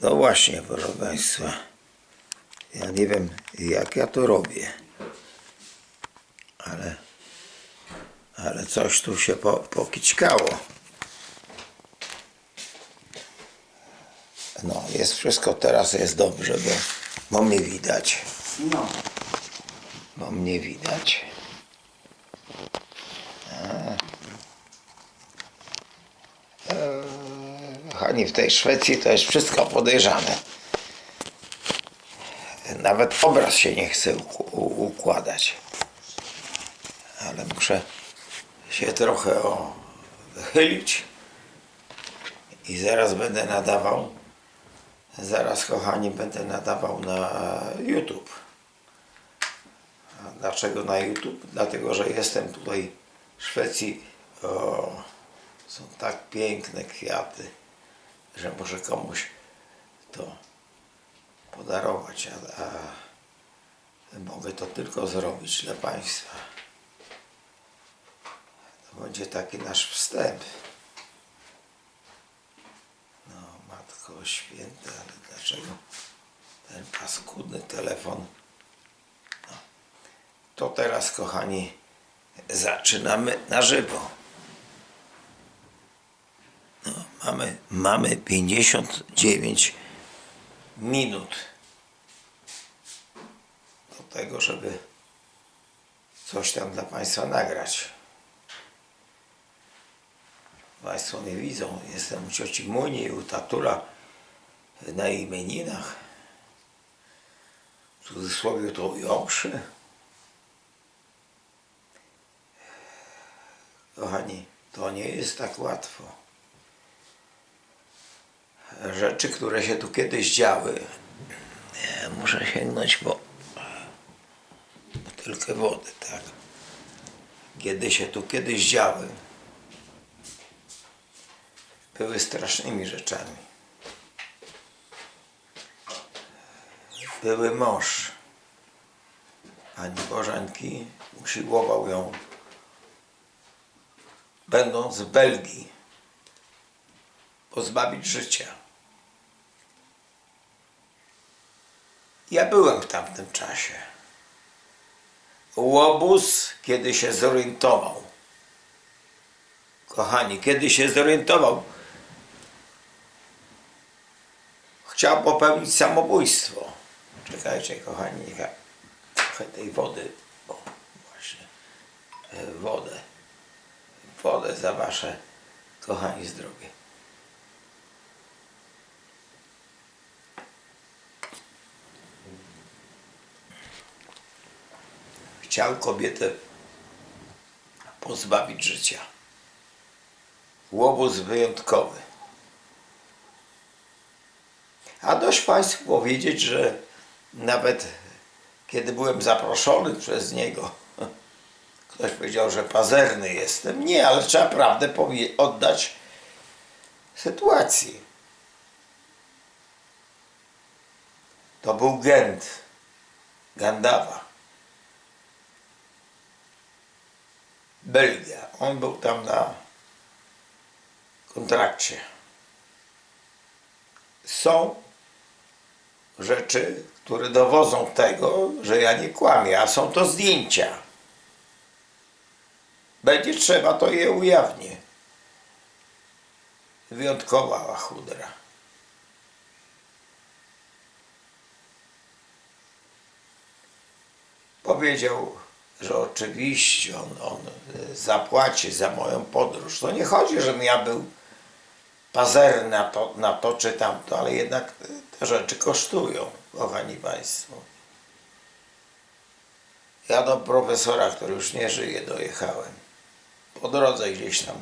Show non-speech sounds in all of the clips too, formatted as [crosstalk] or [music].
No właśnie, proszę Państwa. Ja nie wiem, jak ja to robię. Ale, ale coś tu się po, pokićkało. No, jest wszystko teraz jest dobrze, bo, bo mnie widać. No. Bo mnie widać. A. W tej Szwecji to jest wszystko podejrzane. Nawet obraz się nie chce układać. Ale muszę się trochę o, wychylić i zaraz będę nadawał. Zaraz, kochani, będę nadawał na YouTube. A dlaczego na YouTube? Dlatego, że jestem tutaj w Szwecji. O, są tak piękne kwiaty, że muszę komuś to podarować, a, a mogę to tylko zrobić dla Państwa. To będzie taki nasz wstęp. No, Matko Święta, ale dlaczego ten paskudny telefon? No. To teraz, kochani, zaczynamy na żywo. No, mamy, mamy 59 minut do tego, żeby coś tam dla Państwa nagrać. Państwo nie widzą, jestem u cioci Muni u tatula na imieninach. W cudzysłowie to Joprzy. Kochani, to nie jest tak łatwo. Rzeczy, które się tu kiedyś działy, muszę sięgnąć po butelkę wody, tak. Kiedy się tu kiedyś działy, były strasznymi rzeczami. Były mąż pani Bożenki, usiłował ją, będąc w Belgii, pozbawić życia. Ja byłem w tamtym czasie. Łobuz, kiedy się zorientował, kochani, kiedy się zorientował, chciał popełnić samobójstwo. Czekajcie, kochani, trochę tej wody, o, właśnie, e, wodę, wodę za wasze, kochani, zdrowie. Chciał kobietę pozbawić życia. Łobuz wyjątkowy. A dość Państwu powiedzieć, że nawet kiedy byłem zaproszony przez niego, ktoś powiedział, że pazerny jestem. Nie, ale trzeba prawdę oddać sytuacji. To był Gent, Gandawa. Belgia. On był tam na kontrakcie. Są rzeczy, które dowodzą tego, że ja nie kłamię, a są to zdjęcia. Będzie trzeba, to je ujawnię. Wyjątkowa łachudra. Powiedział, że oczywiście on, on y, zapłaci za moją podróż. To nie chodzi, żebym ja był pazerny na to, na to czy tamto, ale jednak te rzeczy kosztują, kochani Państwo. Ja do profesora, który już nie żyje, dojechałem. Po drodze gdzieś tam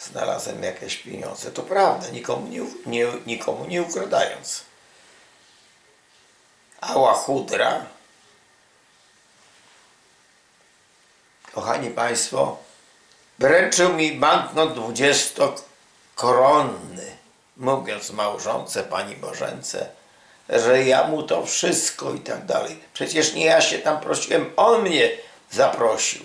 znalazłem jakieś pieniądze. To prawda, nikomu nie, nie, nikomu nie ukradając. A łachudra, kochani Państwo, wręczył mi banknot 20-koronny, mówiąc małżonce, pani Bożence, że ja mu to wszystko i tak dalej. Przecież nie ja się tam prosiłem, on mnie zaprosił.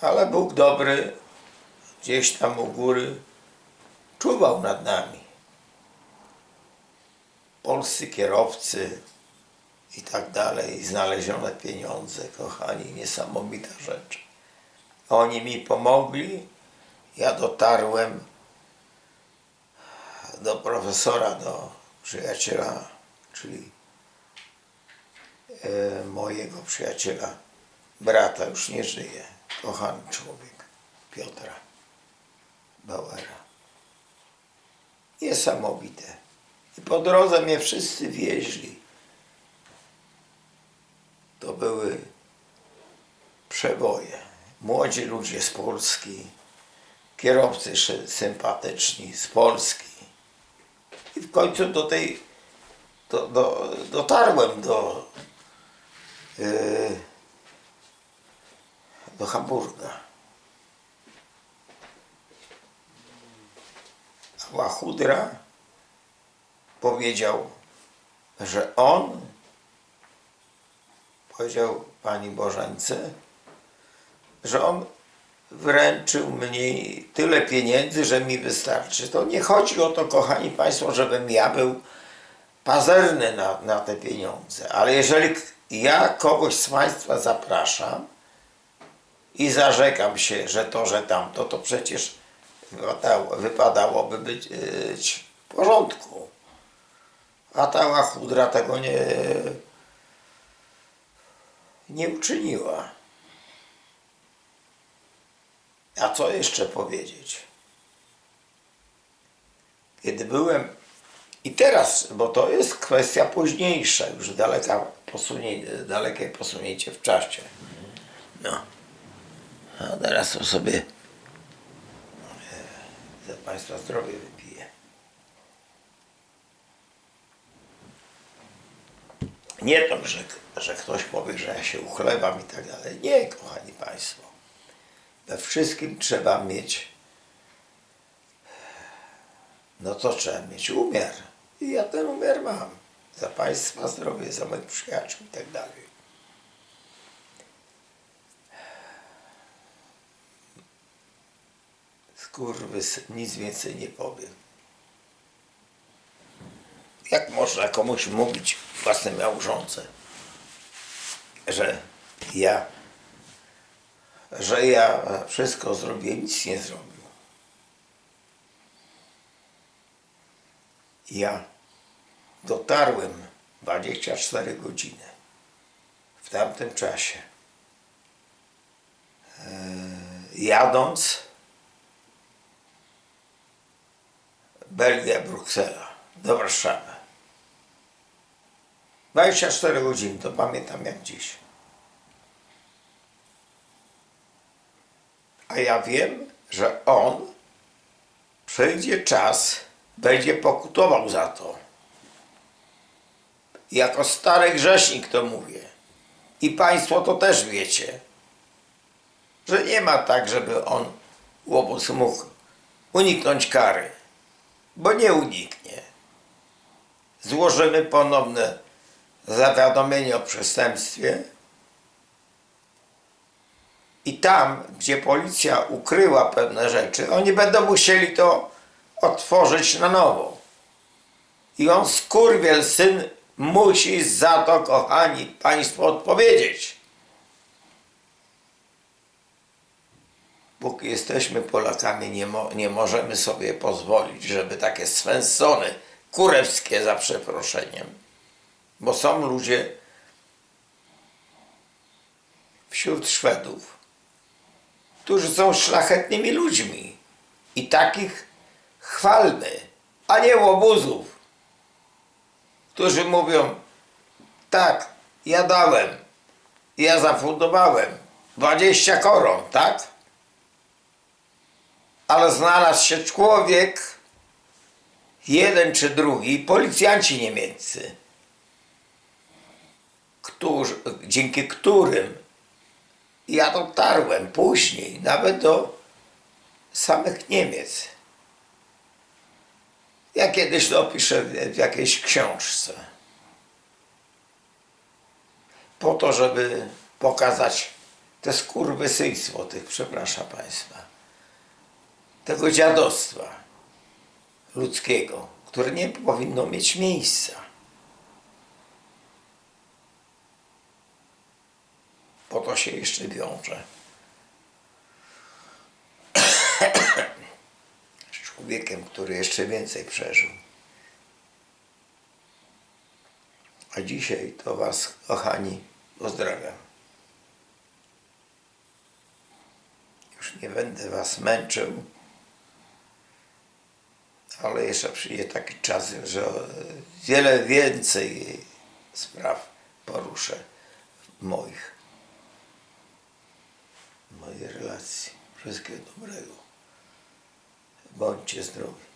Ale Bóg dobry, gdzieś tam u góry czuwał nad nami. Polscy kierowcy i tak dalej, znalezione pieniądze, kochani, niesamowita rzecz. Oni mi pomogli, ja dotarłem do profesora, do przyjaciela, czyli e, mojego przyjaciela, brata, już nie żyje, kochany człowiek, Piotra Bauera. Niesamowite. I po drodze mnie wszyscy wieźli. To były przeboje. Młodzi ludzie z Polski, kierowcy sympatyczni z Polski. I w końcu do tej, do, do, dotarłem do, yy, do Hamburga. A Łachudra powiedział, że on powiedział pani Bożence, że on wręczył mnie tyle pieniędzy, że mi wystarczy. To nie chodzi o to, kochani Państwo, żebym ja był pazerny na, na te pieniądze, ale jeżeli ja kogoś z Państwa zapraszam i zarzekam się, że to, że tamto, to przecież wypadało, wypadałoby być, być w porządku. A ta łachudra tego nie, nie uczyniła. A co jeszcze powiedzieć? Kiedy byłem i teraz, bo to jest kwestia późniejsza, już daleka posunie, dalekie posunięcie w czasie. No. A teraz to sobie za Państwa zdrowie Nie to, że, że ktoś powie, że ja się uchlewam i tak dalej. Nie, kochani Państwo. We wszystkim trzeba mieć, no to trzeba mieć umiar. I ja ten umiar mam. Za Państwa zdrowie, za moich przyjaciół i tak dalej. Skurwys, nic więcej nie powiem. Jak można komuś mówić własnej małżonce, że ja że ja wszystko zrobiłem, nic nie zrobił. Ja dotarłem 24 godziny w tamtym czasie. E, Jadąc Belgia, Bruksela do Warszawy. 24 godziny, to pamiętam jak dziś. A ja wiem, że on przyjdzie czas, będzie pokutował za to. Jako stary grzesznik to mówię. I Państwo to też wiecie, że nie ma tak, żeby on łobuz mógł uniknąć kary, bo nie uniknie. Złożymy ponowne zawiadomienie o przestępstwie i tam, gdzie policja ukryła pewne rzeczy, oni będą musieli to otworzyć na nowo. I on, skurwiel syn, musi za to, kochani Państwo, odpowiedzieć. Póki jesteśmy Polakami, nie, mo- nie możemy sobie pozwolić, żeby takie swęsony, kurewskie za przeproszeniem, bo są ludzie wśród Szwedów, którzy są szlachetnymi ludźmi i takich chwalmy, a nie łobuzów, którzy mówią tak, ja dałem, ja zafundowałem 20 koron, tak? Ale znalazł się człowiek, jeden czy drugi, policjanci niemieccy, którzy, dzięki którym ja dotarłem później nawet do samych Niemiec. Ja kiedyś to opiszę w jakiejś książce. Po to, żeby pokazać te skurwysyństwo tych, przepraszam Państwa, tego dziadostwa. ludzkiego, które nie powinno mieć miejsca. Po to się jeszcze wiąże. [coughs] Z człowiekiem, który jeszcze więcej przeżył. A dzisiaj to Was, kochani, pozdrawiam. Już nie będę Was męczył, ale jeszcze przyjdzie taki czas, że wiele więcej spraw poruszę moich, mojej relacji. Wszystkiego dobrego. Bądźcie zdrowi.